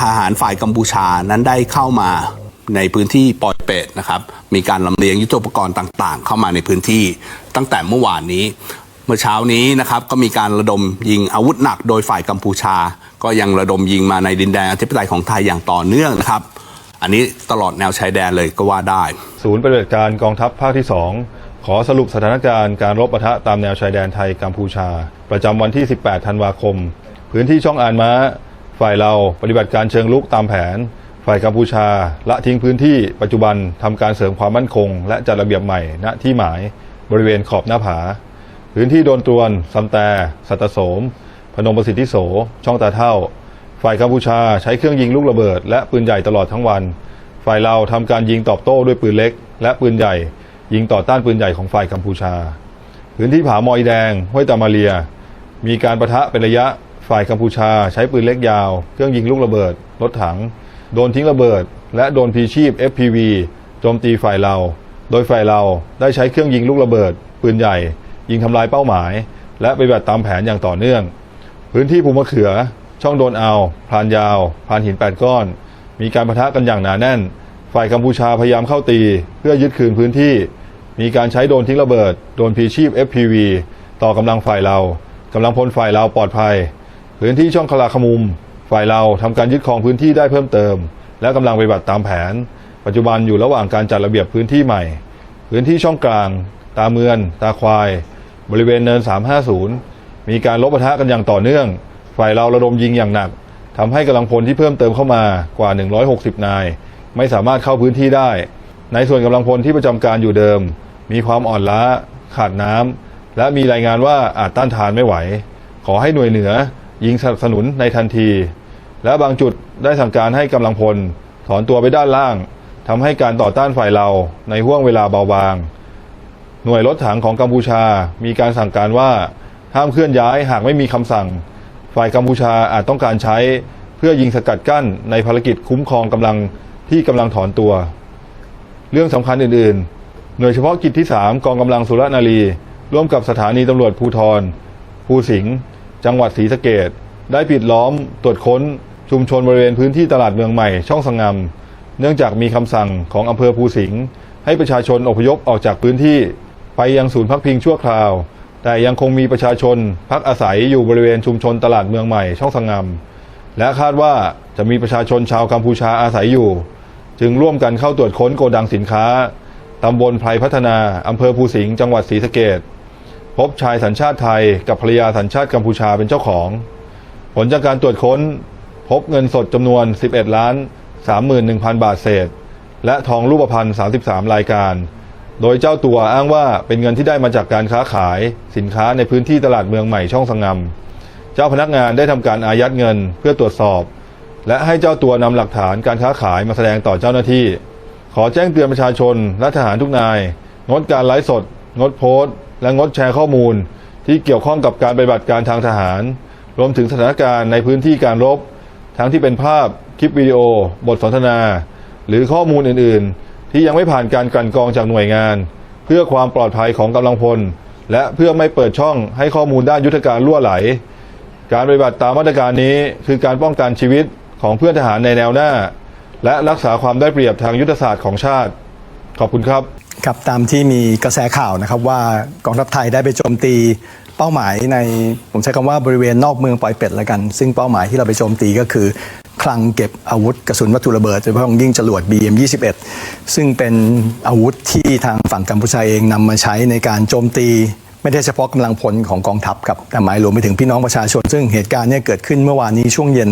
ทหารฝ่ายกัมพูชานั้นได้เข้ามาในพื้นที่ปอยเปตนะครับ มีการลำเลียงยุทโธปกรณ์ต่างๆ เข้ามาในพื้นที่ตั้งแต่เมื่อวานนี้ เมื่อเช้านี้นะครับก็มีการระดมยิงอาวุธหนักโดยฝ่ายกัมพูชา ก็ยังระดมยิงมาในดินแดนอธิปไตยของไทยอย่างต่อเนื่องนะครับ อันนี้ตลอดแนวชายแดนเลยก็ว่าได้ ศูนย์ปฏิบัติการกองทัพภาคที่ 2 ขอสรุปสถานการณ์การรบปะทะตามแนวชายแดนไทยกัมพูชา ประจำวันที่ 18 ธันวาคม พื้นที่ช่องอานม้า ฝ่ายเราปฏิบัติการเชิงลุกตามแผน ฝ่ายกัมพูชาละทิ้งพื้นที่ปัจจุบันทำการเสริมความมั่นคง และจัดระเบียบใหม่ณที่หมายบริเวณขอบหน้าผา พื้นที่โดนตรวนซัมแต สัตโสม พนมประสิทธิโส ช่องตาเท่า ฝ่ายกัมพูชาใช้เครื่องยิงลูกระเบิด และปืนใหญ่ตลอดทั้งวัน ฝ่ายเราทำการยิงตอบโต้ด้วยปืนเล็ก และปืนใหญ่ ยิงต่อต้านปืนใหญ่ของฝ่ายกัมพูชา พื้นที่ผามอยแดงห้วยตามาเรีย มีการประทะเป็นระยะ ฝ่ายกัมพูชาใช้ปืนเล็กยาว เครื่องยิงลูกระเบิด รถถัง โดนทิ้งระเบิด และโดนพีชีพ FPV โจมตีฝ่ายเรา โดยฝ่ายเราได้ใช้เครื่องยิงลูกระเบิด ปืนใหญ่ ยิงทำลายเป้าหมาย และปฏิบัติตามแผนอย่างต่อเนื่อง พื้นที่ภูมะเขือ ช่องโดนเอาพรานยาวพรานหินแปดก้อน มีการประทะกันอย่างหนาแน่น ฝ่ายกัมพูชาพยายามเข้าตี เพื่อยึดคืนพื้นที่ มีการใช้โดนทิ้งระเบิด โดนพีชีพ FPV ต่อกำลังฝ่ายเรากำลังพลฝ่ายเราปลอดภัย พื้นที่ช่องคลาขมุม ฝ่ายเราทำการยึดครองพื้นที่ได้เพิ่มเติม และกำลังปฏิบัติตามแผน ปัจจุบันอยู่ระหว่างการจัดระเบียบพื้นที่ใหม่ พื้นที่ช่องกลาง ตาเมือน ตาควาย บริเวณเนิน 350 มีการลบปะทะกันอย่างต่อเนื่อง ฝ่ายเราระดมยิงอย่างหนักทำให้กำลังพลที่เพิ่มเติมเข้ามากว่า 160 นาย ไม่สามารถเข้าพื้นที่ได้ ในส่วนกำลังพลที่ประจำการอยู่เดิม มีความอ่อนล้า ขาดน้ำและมีรายงานว่าอาจต้านทานไม่ไหว ขอให้หน่วยเหนือ ยิงสนับสนุนในทันที และบางจุดได้สั่งการให้กำลังพล ถอนตัวไปด้านล่างทำให้การต่อต้านฝ่ายเราในห่วงเวลาเบาบาง หน่วยรถถังของกัมพูชา มีการสั่งการว่าห้ามเคลื่อนย้ายหากไม่มีคำสั่ง ฝ่ายกัมพูชาอาจต้องการใช้เพื่อยิงสกัดกั้นในภารกิจคุ้มครองกำลังที่กำลังถอนตัว เรื่องสำคัญอื่นๆ หน่วยเฉพาะกิจที่ 3 กองกำลังสุรนารี ร่วมกับสถานีตำรวจภูทรภูสิงห์ จังหวัดศรีสะเกดได้ปิดล้อมตรวจค้นชุมชนบริเวณพื้นที่ตลาดเมืองใหม่ช่องสังงามเนื่องจากมีคำสั่งของอำเภอภูสิงห์ให้ประชาชนอพยพออกจากพื้นที่ไปยังศูนย์พักพิงชั่วคราว แต่ยังคงมีประชาชนพักอาศัยอยู่บริเวณชุมชนตลาดเมืองใหม่ช่องสังงามและคาดว่าจะมีประชาชนชาวกัมพูชาอาศัยอยู่ จึงร่วมกันเข้าตรวจค้นโกดังสินค้าตำบลไพรพัฒนาอำเภอภูสิงห์จังหวัดศรีสะเกด พบชายสัญชาติไทยกับภรรยาสัญชาติกัมพูชาเป็นเจ้าของ ผลจากการตรวจค้น พบเงินสดจำนวน 11 ล้าน 31,000 บาทเศษ และทองรูปพรรณ33 รายการ โดยเจ้าตัวอ้างว่าเป็นเงินที่ได้มาจากการค้าขาย สินค้าในพื้นที่ตลาดเมืองใหม่ช่องสงามเจ้าพนักงานได้ทำการอายัดเงินเพื่อตรวจสอบ และให้เจ้าตัวนำหลักฐานการค้าขายมาแสดงต่อเจ้าหน้าที่ ขอแจ้งเตือนประชาชนและทหารทุกนาย งดการไลฟ์สด งดโพสต์ และงดแชร์ข้อมูลที่เกี่ยวข้องกับการปฏิบัติการทางทหาร รวมถึงสถานการณ์ในพื้นที่การรบ ทั้งที่เป็นภาพ คลิปวิดีโอ บทสนทนา หรือข้อมูลอื่น ๆ ที่ยังไม่ผ่านการกลั่นกรองจากหน่วยงาน เพื่อความปลอดภัยของกำลังพล และเพื่อไม่เปิดช่องให้ข้อมูลด้านยุทธการล่วไหล การปฏิบัติตามมาตรการนี้คือการป้องกันชีวิตของเพื่อนทหารในแนวหน้า และรักษาความได้เปรียบทางยุทธศาสตร์ของชาติ ขอบคุณครับ ครับตามที่มีกระแสข่าวนะครับว่ากองทัพไทยได้ไปโจมตีเป้าหมายในผมใช้คำว่าบริเวณนอกเมืองปอยเป็ดแล้วกัน ซึ่งเป้าหมายที่เราไปโจมตีก็คือ คลังเก็บอาวุธกระสุนวัตถุระเบิดโดยเฉพาะยิ่งจรวด BM21 ซึ่งเป็นอาวุธที่ทางฝั่งกัมพูชาเองนำมาใช้ในการโจมตี ไม่ได้เฉพาะกำลังพลของกองทัพครับแต่หมายรวมไปถึงพี่น้องประชาชน ซึ่งเหตุการณ์เนี่ยเกิดขึ้นเมื่อวานนี้ช่วงเย็น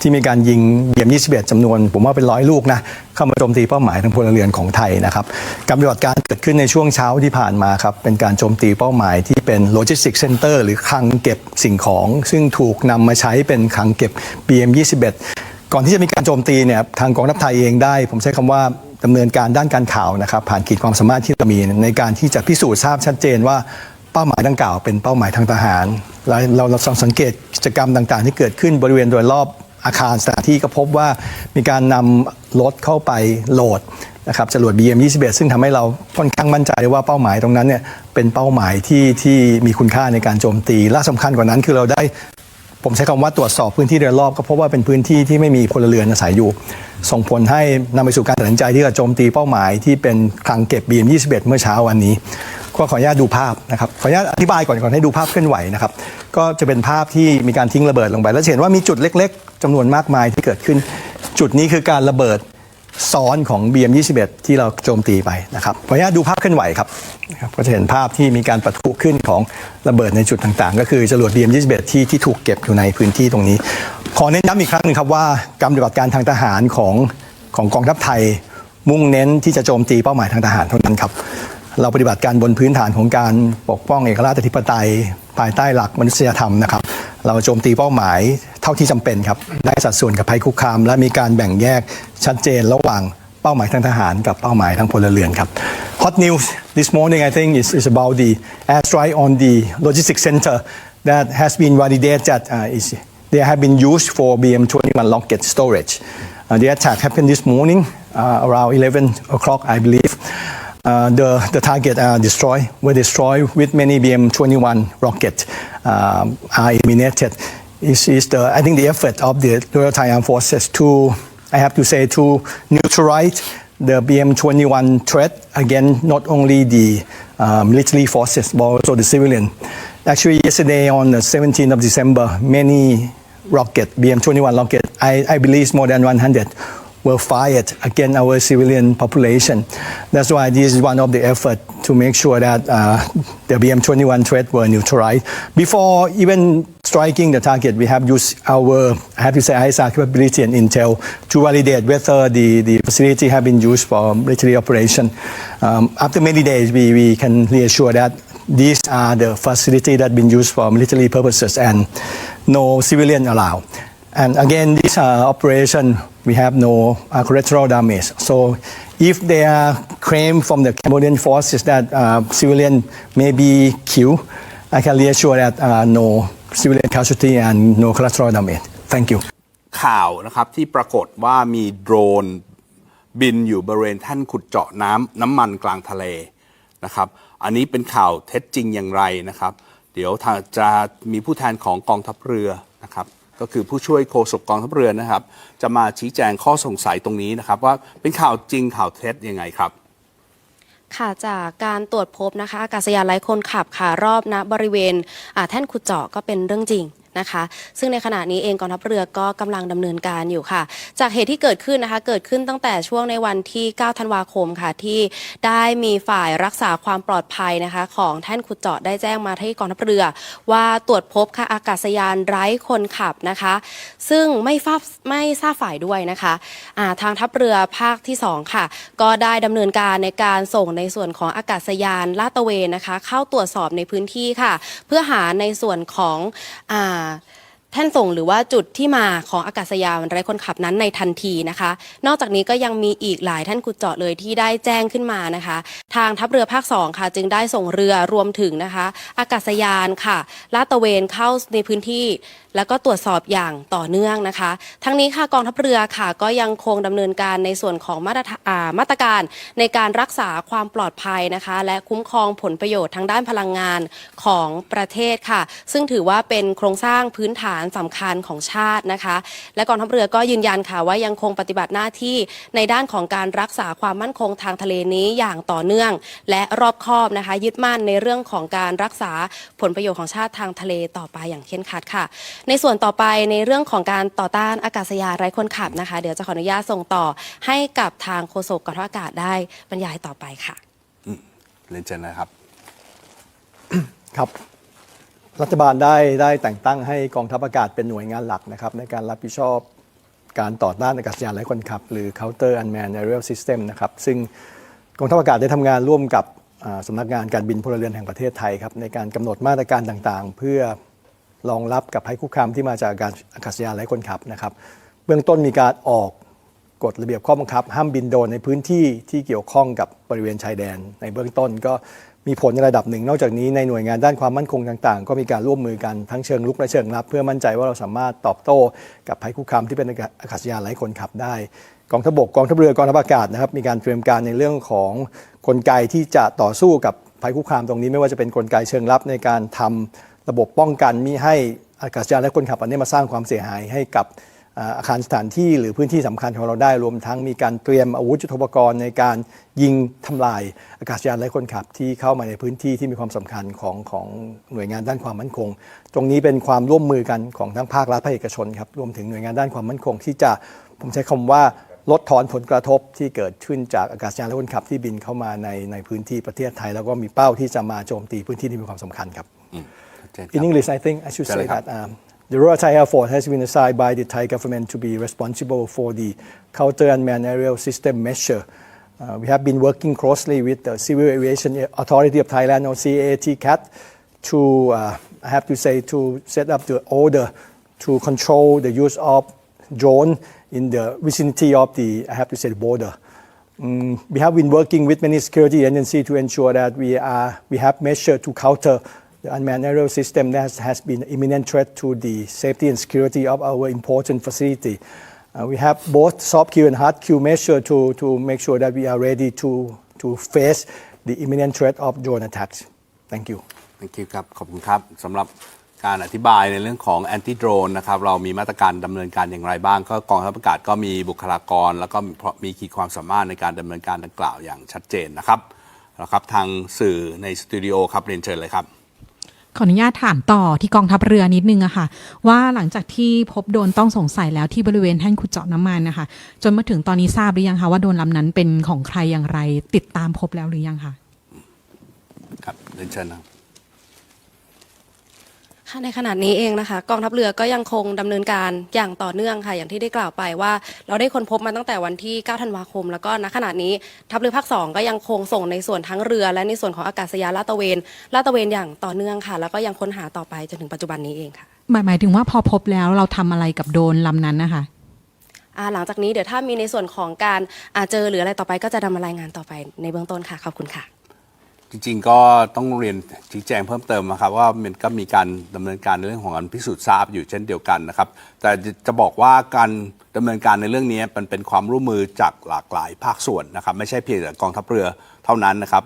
ที่มีการยิงเบียม 21จำนวน ผมว่าเป็นร้อยลูกนะเข้ามาโจมตีเป้าหมายทางพลเรือนของไทยนะครับการปฏิบัติการเกิดขึ้นในช่วงเช้าที่ผ่านมาครับเป็นการโจมตีเป้าหมายที่เป็นโลจิสติกเซ็นเตอร์หรือคลังเก็บสิ่งของ ซึ่งถูกนำมาใช้เป็นคลังเก็บ BM 21ก่อนที่จะมีการโจมตีเนี่ยทางกองทัพไทยเองได้ ผมใช้คำว่าดำเนินการด้านการข่าวนะครับผ่านขีดความสามารถที่เรามีในการที่จะพิสูจน์ทราบชัดเจนว่า เป้าหมายดังกล่าวเป็นเป้าหมายทางทหารและเราเราสังเกตกิจกรรมต่างๆ ที่เกิดขึ้นบริเวณโดยรอบอาคารสถานที่ก็พบว่ามีการนำรถเข้าไปโหลดนะครับจรวด BM21 ซึ่งทำให้เราค่อนข้างมั่นใจว่าเป้าหมายตรงนั้นเนี่ยเป็นเป้าหมายที่ที่มีคุณค่าในการโจมตีและสำคัญกว่านั้นคือเราได้ ผมใช้คำว่าตรวจสอบพื้นที่โดยรอบก็เพราะว่าเป็นพื้นที่ที่ไม่มีพลเรือนอาศัยอยู่ ส่งผลให้นำไปสู่การตัดสินใจที่จะโจมตีเป้าหมายที่เป็นคลังเก็บ BM21 เมื่อเช้าวันนี้ ก็ขออนุญาตดูภาพนะครับขออนุญาตอธิบายก่อนก่อนให้ดูภาพเคลื่อนไหวนะครับก็จะเป็นภาพที่มีการทิ้งระเบิดลงไป แล้วเห็นว่ามีจุดเล็ก ๆจำนวนมากมายที่เกิดขึ้น จุดนี้คือการระเบิดซ้อนของ BM21 ที่เราโจมตีไปนะครับขออนุญาตดูภาพเคลื่อนไหวครับนะครับก็จะเห็นภาพที่มีการปะทุขึ้นของระเบิดในจุดต่างๆ ก็คือจรวด BM21 ที่ที่ถูกเก็บอยู่ในพื้นที่ตรงนี้ ขอเน้นย้ำอีกครั้งหนึ่งครับว่าการปฏิบัติการทางทหารของของกองทัพไทย มุ่งเน้นที่จะโจมตีเป้าหมายทางทหารเท่านั้นครับ เราปฏิบัติการบนพื้นฐานของการปกป้องเอกราชอธิปไตย ภายใต้หลักมนุษยธรรมนะครับ เราโจมตีเป้าหมายเท่าที่จำเป็นครับ ได้สัดส่วนกับภัยคุกคาม และมีการแบ่งแยกชัดเจนระหว่างเป้าหมายทางทหารกับเป้าหมายทางพลเรือนครับ Hot news this morning I think is, is about the airstrike on the logistics center that has been validated that uh, is, they have been used for BM21 rocket storage. Uh, the attack happened this morning uh, around 11 o'clock, I believe. Uh, the, the target uh, destroyed were destroyed with many BM21 rockets um, are eliminated. Is, is the I think the effort of the Royal Thai Armed Forces to I have to say to neutralize the BM21 threat against not only the uh, military forces but also the civilian. Actually, yesterday on the 17th of December, many rocket BM21 rocket, I, I believe more than 100 were fired against our civilian population. That's why this is one of the effort to make sure that uh, the BM21 threat were neutralized. Before even striking the target, we have used our, I have to say, ISR capability and intel to validate whether the, the facility have been used for military operation. Um, after many days, we, we can reassure that these are the facility that been used for military purposes and no civilian allowed. And again, this uh, operation, we have no uh, collateral damage. So if there are claim from the Cambodian forces that uh, civilian may be killed, I can reassure that uh, no civilian casualty and no collateral damage. Thank you. ข่าวนะครับที่ปรากฏว่ามีโดรนบินอยู่บริเวณแท่นขุดเจาะน้ำน้ำมันกลางทะเลนะครับ อันนี้เป็นข่าวเท็จจริงอย่างไรนะครับ เดี๋ยวจะมีผู้แทนของกองทัพเรือนะครับ ก็คือผู้ช่วยโฆษกกองทัพเรือนะครับ จะมาชี้แจงข้อสงสัยตรงนี้นะครับ ว่าเป็นข่าวจริงข่าวเท็จยังไงครับค่ะจากการตรวจพบนะคะอากาศยานไร้คนขับค่ะรอบณบริเวณแท่นขุดเจาะก็เป็นเรื่องจริง นะคะ ซึ่งในขณะนี้เองกองทัพเรือก็กำลังดำเนินการอยู่ค่ะ จากเหตุที่เกิดขึ้นนะคะ เกิดขึ้นตั้งแต่ช่วงในวันที่ 9 ธันวาคมค่ะ ที่ได้มีฝ่ายรักษาความปลอดภัยนะคะ ของแท่นขุดเจาะได้แจ้งมาที่กองทัพเรือ ว่าตรวจพบค่ะอากาศยานไร้คนขับนะคะ ซึ่งไม่ทราบไม่ทราบฝ่ายด้วยนะคะอ่าทางทัพเรือภาคที่ 2 ค่ะ ก็ได้ดำเนินการในการส่งในส่วนของอากาศยานลาดตระเวนนะคะ เข้าตรวจสอบในพื้นที่ค่ะ เพื่อหาในส่วนของอ่า 아, แท่นส่งหรือว่าจุดที่มาของอากาศยานไร้คนขับนั้นในทันทีนะคะ นอกจากนี้ก็ยังมีอีกหลายท่านขุดเจาะเลยที่ได้แจ้งขึ้นมานะคะ ทางทัพเรือภาค 2 ค่ะ จึงได้ส่งเรือรวมถึงนะคะ อากาศยานค่ะลาดตระเวนเข้าในพื้นที่ แล้วก็ตรวจสอบอย่างต่อเนื่องนะคะ ทั้งนี้ค่ะกองทัพเรือค่ะ ก็ยังคงดำเนินการในส่วนของมาตรมาตรการในการรักษาความปลอดภัยนะคะ และคุ้มครองผลประโยชน์ทางด้านพลังงานของประเทศค่ะ ซึ่งถือว่าเป็นโครงสร้างพื้นฐานสำคัญของชาตินะคะ และกองทัพเรือก็ยืนยันค่ะว่ายังคงปฏิบัติหน้าที่ในด้านของการรักษาความมั่นคงทางทะเลนี้อย่างต่อเนื่อง และรอบคอบนะคะยึดมั่นในเรื่องของการรักษาผลประโยชน์ของชาติทางทะเลต่อไปอย่างเคร่งครัดค่ะ ในส่วนต่อไปในเรื่องของการต่อต้านอากาศยานไร้คนขับนะคะ เดี๋ยวจะขออนุญาตส่งต่อให้กับทางโฆษกกองทัพอากาศได้บรรยายต่อไปค่ะเรียนเชิญนะครับ ครับ รัฐบาลได้ได้แต่งตั้งให้กองทัพอากาศเป็นหน่วยงานหลักนะครับในการรับผิดชอบการต่อต้านอากาศยานไร้คนขับ หรือ Counter Unmanned Aerial System นะครับซึ่งกองทัพอากาศได้ทำงานร่วมกับอ่าสำนักงานการบินพลเรือนแห่งประเทศไทยครับในการกำหนดมาตรการต่างๆ เพื่อรองรับกับภัยคุกคามที่มาจากการอากาศยานไร้คนขับนะครับเบื้องต้นมีการออกกฎระเบียบข้อบังคับ ห้ามบินโดรนในพื้นที่ที่เกี่ยวข้องกับบริเวณชายแดน ในเบื้องต้นก็ มีผลในระดับหนึ่ง นอกจากนี้ในหน่วยงานด้านความมั่นคงต่างๆ ก็มีการร่วมมือกันทั้งเชิงลุกและเชิงรับ เพื่อมั่นใจว่าเราสามารถตอบโต้กับภัยคุกคามที่เป็นอากาศยานไร้คนขับได้กองทัพบกกองทัพเรือกองทัพอากาศนะครับมีการเตรียมการในเรื่องของกลไกที่จะต่อสู้กับภัยคุกคามตรงนี้ ไม่ว่าจะเป็นกลไกเชิงรับในการทำระบบป้องกันมิให้อากาศยานและคนขับอันนี้มาสร้างความเสียหายให้กับ อ่าอาคารสถานที่หรือพื้นที่สำคัญของเราได้รวมทั้งมีการเตรียมอาวุธยุทโธปกรณ์ในการยิงทำลายอากาศยานและคนขับที่เข้ามาในพื้นที่ที่มีความสำคัญของของหน่วยงานด้านความมั่นคง ตรงนี้เป็นความร่วมมือกันของทั้งภาครัฐภาคเอกชนครับรวมถึงหน่วยงานด้านความมั่นคง ที่จะผมใช้คำว่าลดทอนผลกระทบที่เกิดขึ้นจากอากาศยานและคนขับที่บินเข้ามาในในพื้นที่ประเทศไทย แล้วก็มีเป้าที่จะมาโจมตีพื้นที่ที่มีความสำคัญครับ In English, I think I should say that um, the Royal Thai Air Force has been assigned by the Thai government to be responsible for the counter unmanned aerial system measure. Uh, we have been working closely with the Civil Aviation Authority of Thailand, or CATCAT, to, uh, I have to say, to set up the order to control the use of drone in the vicinity of the, I have to say, the border. Mm, we have been working with many security agencies to ensure that we, are, we have measures to counter the unmanned aerial system that has, been imminent threat to the safety and security of our important facility. Uh, we have both soft kill and hard kill measure to, to make sure that we are ready to, to face the imminent threat of drone attacks. Thank you. thank you ครับ ขอบคุณครับสำหรับการอธิบายในเรื่องของ anti drone นะครับ เรามีมาตรการดำเนินการอย่างไรบ้าง ก็กองทัพอากาศก็มีบุคลากร แล้วก็มีขีดความสามารถในการดำเนินการดังกล่าวอย่างชัดเจนนะครับแล้วครับทางสื่อในสตูดิโอครับเรียนเชิญเลยครับ ขออนุญาตถามต่อที่กองทัพเรือนิดนึงอะค่ะ ว่าหลังจากที่พบโดนต้องสงสัยแล้วที่บริเวณแท่นขุดเจาะน้ำมันนะคะ จนมาถึงตอนนี้ทราบหรือยังคะว่าโดนลำนั้นเป็นของใครอย่างไร ติดตามพบแล้วหรือยังคะครับเรียนเชิญนะครับค่ะ ในขณะนี้เองนะคะ กองทัพเรือก็ยังคงดำเนินการอย่างต่อเนื่องค่ะ อย่างที่ได้กล่าวไปว่า เราได้ค้นพบมาตั้งแต่วันที่ 9 ธันวาคม แล้วก็ณขณะนี้ทัพเรือภาค 2 ก็ยังคงส่งในส่วนทั้งเรือ และในส่วนของอากาศยานลาดตระเวนลาดตระเวนอย่างต่อเนื่องค่ะ แล้วก็ยังค้นหาต่อไปจนถึงปัจจุบันนี้เองค่ะ หมายหมายถึงว่าพอพบแล้วเราทำอะไรกับโดรนลำนั้นนะคะ อ่าหลังจากนี้เดี๋ยวถ้ามีในส่วนของการอ่าเจอหรืออะไรต่อไปก็จะนำมารายงานต่อไปในเบื้องต้นค่ะขอบคุณค่ะ จริงๆก็ต้องเรียนชี้แจงเพิ่มเติมนะครับว่ามันก็มีการดำเนินการในเรื่องของการพิสูจน์ทราบอยู่เช่นเดียวกันนะครับ แต่จะบอกว่าการดำเนินการในเรื่องนี้มันเป็นความร่วมมือจากหลากหลายภาคส่วนนะครับ ไม่ใช่เพียงแต่กองทัพเรือเท่านั้นนะครับ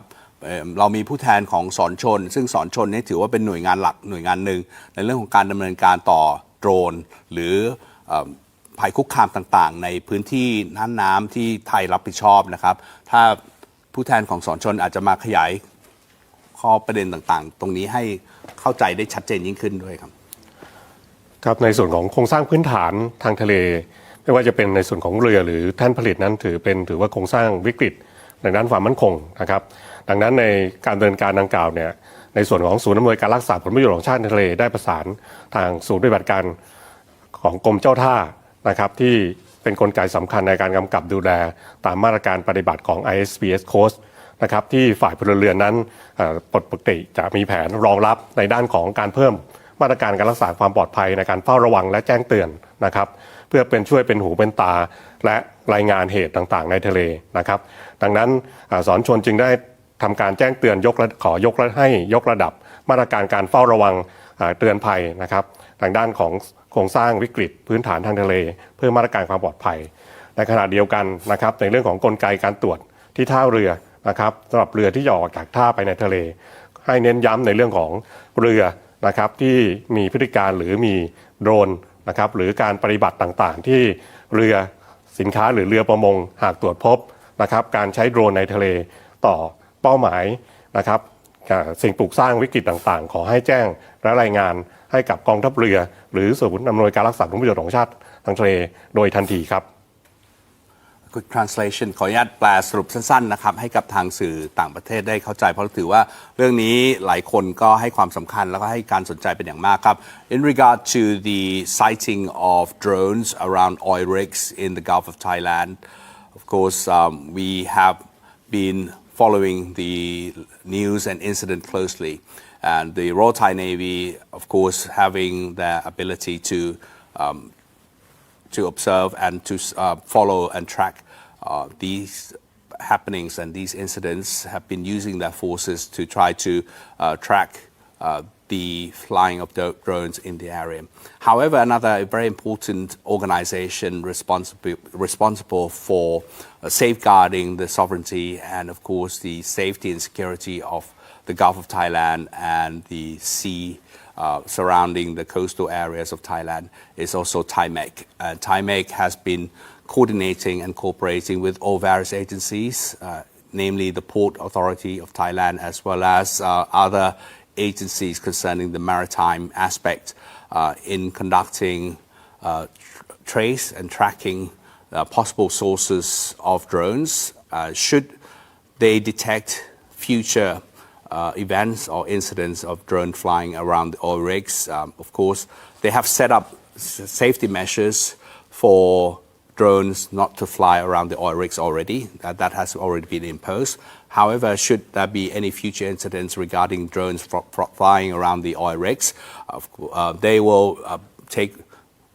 เรามีผู้แทนของสอนชน ซึ่งสอนชนนี่ถือว่าเป็นหน่วยงานหลักหน่วยงานหนึ่งในเรื่องของการดำเนินการต่อโดรน หรือภัยคุกคามต่างๆ ในพื้นที่น่านน้ำที่ไทยรับผิดชอบนะครับ ถ้าผู้แทนของสอนชนอาจจะมาขยาย ข้อประเด็นต่างๆ ตรงนี้ให้เข้าใจได้ชัดเจนยิ่งขึ้นด้วยครับ ครับในส่วนของโครงสร้างพื้นฐานทางทะเล ไม่ว่าจะเป็นในส่วนของเรือหรือแท่นผลิตนั้นถือเป็นถือว่าโครงสร้างวิกฤตในด้านความมั่นคงนะครับ ดังนั้นในการดำเนินการดังกล่าวเนี่ยในส่วนของศูนย์อำนวยการรักษาผลประโยชน์ของชาติทะเลได้ประสานทางศูนย์ปฏิบัติการของกรมเจ้าท่านะครับที่เป็นนกลไกสำคัญในการกำกับดูแลตามมาตรการปฏิบัติของ ISPS Coast นะครับที่ฝ่ายพลเรือนนั้นปกติจะมีแผนรองรับในด้านของการเพิ่มมาตรการการรักษาความปลอดภัยในการเฝ้าระวังและแจ้งเตือนนะครับ เพื่อเป็นช่วยเป็นหูเป็นตา และรายงานเหตุต่างๆ ในทะเลนะครับ ดังนั้นอสอนชนจึงได้ทำการแจ้งเตือนยกระขอยกระให้ยกระดับ มาตรการการเฝ้าระวังเตือนภัยนะครับทางด้านของโครงสร้างวิกฤตพื้นฐานทางทะเล เพื่อมาตรการความปลอดภัย ในขณะเดียวกันนะครับในเรื่องของกลไกการตรวจที่ท่าเรือ นะครับสำหรับเรือที่จะออกจากท่าไปในทะเล ให้เน้นย้ำในเรื่องของเรือนะครับที่มีพฤติการหรือมีโดรนนะครับหรือการปฏิบัติต่างๆ ที่เรือสินค้าหรือเรือประมงหากตรวจพบนะครับการใช้โดรนในทะเลต่อเป้าหมายนะครับสิ่งปลูกสร้างวิกฤตต่างๆ ขอให้แจ้งและรายงานให้กับกองทัพเรือ หรือศูนย์อำนวยการรักษาผลประโยชน์ของชาติทางทะเลโดยทันทีครับ translation ขออนุญาตแปลสรุปสั้นๆนะครับให้กับทางสื่อต่างประเทศได้เข้าใจ เพราะถือว่าเรื่องนี้หลายคนก็ให้ความสำคัญแล้วก็ให้การสนใจเป็นอย่างมากครับ In regard to the sighting of drones around oil rigs in the Gulf of Thailand of course um, we have been following the news and incident closely and the Royal Thai Navy of course having their ability to um, to observe and to uh, follow and track uh, these happenings and these incidents have been using their forces to try to uh, track the flying of drones in the area. However, another very important organization responsible, responsible for safeguarding the sovereignty and, of course, the safety and security of the Gulf of Thailand and the sea uh, surrounding the coastal areas of Thailand is also TIMEC. Uh, TIMEC has been coordinating and cooperating with all various agencies, uh, namely the Port Authority of Thailand, as well as other agencies concerning the maritime aspect in conducting tr- trace and tracking possible sources of drones. Should they detect future events or incidents of drone flying around the oil rigs. Um, of course, they have set up safety measures for drones not to fly around the oil rigs already. That, that has already been imposed. However, should there be any future incidents regarding drones flying around the oil rigs, uh, they will uh, take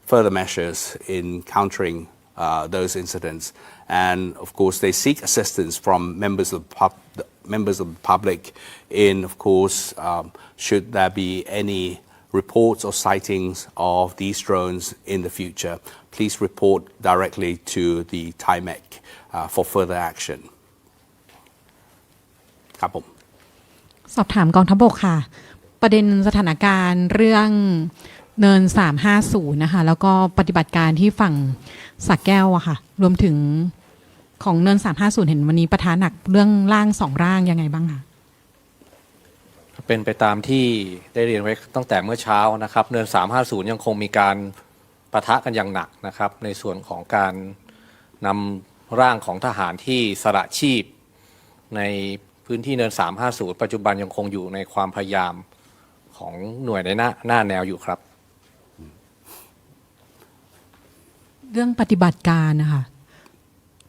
further measures in countering uh, those incidents. And of course, they seek assistance from members of the members of the public in, of course, um, should there be any reports or sightings of these drones in the future, please report directly to the TIMEC uh, for further action. ครับผม สอบถามกองทัพบกค่ะ ประเด็นสถานการณ์เรื่องเนิน 350 นะคะ แล้วก็ปฏิบัติการที่ฝั่งสักแก้วอะค่ะ รวมถึง ของเนิน350เห็นวันนี้ประธานหนักเรื่องร่างสองร่างยังไงบ้างคะเป็นไปตามที่ได้เรียนไว้ตั้งแต่เมื่อเช้านะครับ เนิน350ยังคงมีการประทะกันอย่างหนักนะครับ ในส่วนของการนำร่างของทหารที่สละชีพ ในพื้นที่เนิน350ปัจจุบันยังคงอยู่ในความพยายามของหน่วยในหน้าหน้าแนวอยู่ครับ เรื่องปฏิบัติการนะคะ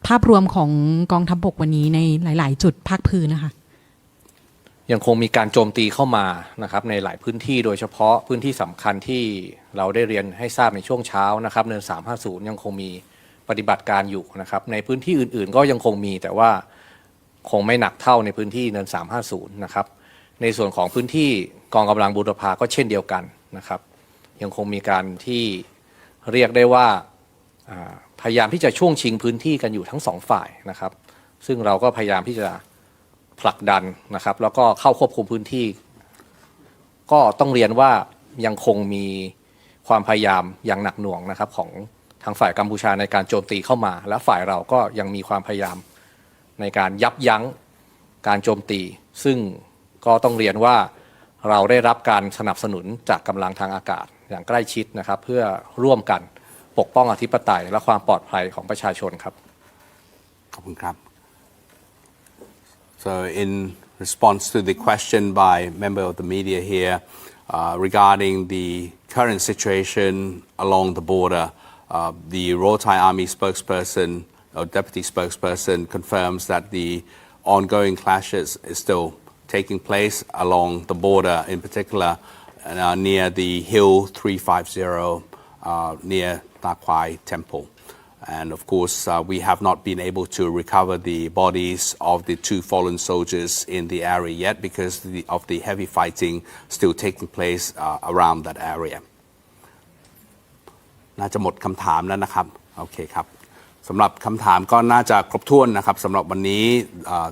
ภาพรวมของกองทัพบกวันนี้ในหลาย ๆ จุดภาคพื้นนะคะ ยังคงมีการโจมตีเข้ามานะครับในหลายพื้นที่โดยเฉพาะพื้นที่สำคัญที่เราได้เรียนให้ทราบในช่วงเช้านะครับเนิน350 ยังคงมีปฏิบัติการอยู่นะครับในพื้นที่อื่น ๆ ก็ยังคงมีแต่ว่าคงไม่หนักเท่าในพื้นที่เนิน350 นะครับ ในส่วนของพื้นที่กองกำลังบูรพาก็เช่นเดียวกันนะครับ ยังคงมีการที่เรียกได้ว่า พยายามที่จะช่วงชิงพื้นที่กันอยู่ทั้งสองฝ่ายนะครับ ซึ่งเราก็พยายามที่จะผลักดันนะครับ แล้วก็เข้าควบคุมพื้นที่ ก็ต้องเรียนว่ายังคงมีความพยายามอย่างหนักหน่วงนะครับ ของทางฝ่ายกัมพูชาในการโจมตีเข้ามา และฝ่ายเราก็ยังมีความพยายามในการยับยั้งการโจมตี ซึ่งก็ต้องเรียนว่าเราได้รับการสนับสนุนจากกำลังทางอากาศอย่างใกล้ชิดนะครับ เพื่อร่วมกัน ปกป้องอธิปไตย และความปลอดภัยของประชาชนครับ ขอบคุณครับ So in response to the question by member of the media here uh, regarding the current situation along the border, uh, the Royal Thai Army spokesperson or deputy spokesperson confirms that the ongoing clashes is still taking place along the border, in particular uh, near the Hill 350 uh, near Ta Kwai Temple. And of course, uh, we have not been able to recover the bodies of the two fallen soldiers in the area yet because the, of the heavy fighting still taking place uh, around that area. น่าจะหมดคำถามแล้วนะครับ โอเคครับสำหรับคำถามก็น่าจะครบถ้วนนะครับสำหรับวันนี้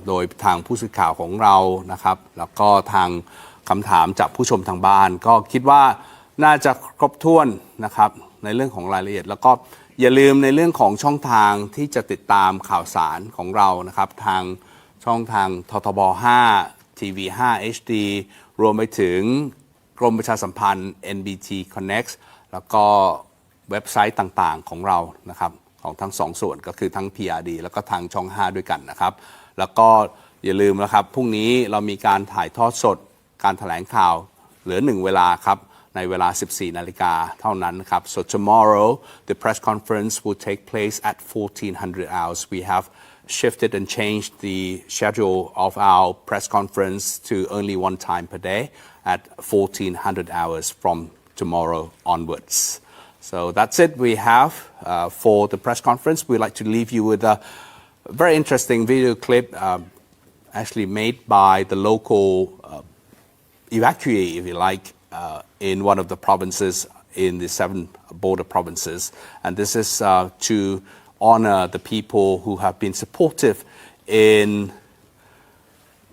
โดยทางผู้สื่อข่าวของเรานะครับ แล้วก็ทางคำถามจากผู้ชมทางบ้าน ก็คิดว่าน่าจะครบถ้วนนะครับ ในเรื่องของรายละเอียด แล้วก็อย่าลืมในเรื่องของช่องทางที่จะติดตามข่าวสารของเรานะครับ ทางช่องทางททบ5ทีวี5 HD รวมไปถึงกรมประชาสัมพันธ์ NBT Connect แล้วก็เว็บไซต์ต่างๆของเรานะครับของทั้งสองส่วนก็คือทั้ง PRD แล้วก็ทางช่อง 5 ด้วยกันนะครับ แล้วก็อย่าลืมนะครับพรุ่งนี้เรามีการถ่ายทอดสดการแถลงข่าวเหลือหนึ่งเวลาครับ ในเวลา 14 นาฬิกาเท่านั้นนะครับ so tomorrow the press conference will take place at 1400 hours we have shifted and changed the schedule of our press conference to only one time per day at 1400 hours from tomorrow onwards so that's it we have uh, for the press conference we'd like to leave you with a very interesting video clip um, actually made by the local uh, evacuee, if you like, uh, in one of the provinces in the seven border provinces. And this is uh, to honor the people who have been supportive in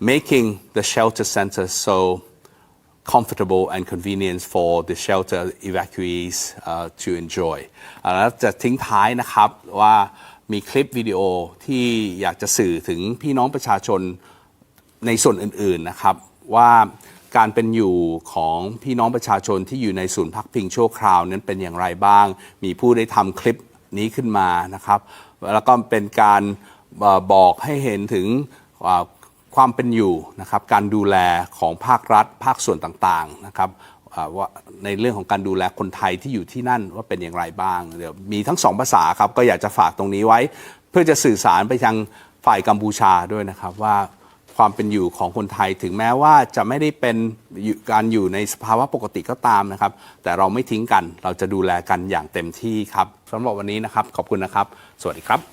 making the shelter centers so comfortable and convenience for the shelter evacuees uh, to enjoy อ่าแล้วจะทิ้งท้ายนะครับว่ามีคลิปวิดีโอที่อยากจะสื่อถึงพี่น้องประชาชน ในส่วนอื่น ๆ นะครับ ว่า การเป็นอยู่ของพี่น้องประชาชนที่อยู่ในศูนย์พักพิงชั่วคราวนั้นเป็นอย่างไรบ้าง มีผู้ได้ทำคลิปนี้ขึ้นมานะครับ แล้วก็เป็นการบอกให้เห็นถึงความเป็นอยู่นะครับ การดูแลของภาครัฐ ภาคส่วนต่างๆนะครับว่าในเรื่องของการดูแลคนไทยที่อยู่ที่นั่นว่าเป็นอย่างไรบ้างเดี๋ยวมีทั้งสองภาษาครับก็อยากจะฝากตรงนี้ไว้ เพื่อจะสื่อสารไปยังฝ่ายกัมพูชาด้วยนะครับว่า ความเป็นอยู่ของคนไทย ถึงแม้ว่าจะไม่ได้เป็นการอยู่ในสภาวะปกติก็ตามนะครับ แต่เราไม่ทิ้งกันเราจะดูแลกันอย่างเต็มที่ครับสำหรับวันนี้นะครับ ขอบคุณนะครับ สวัสดีครับ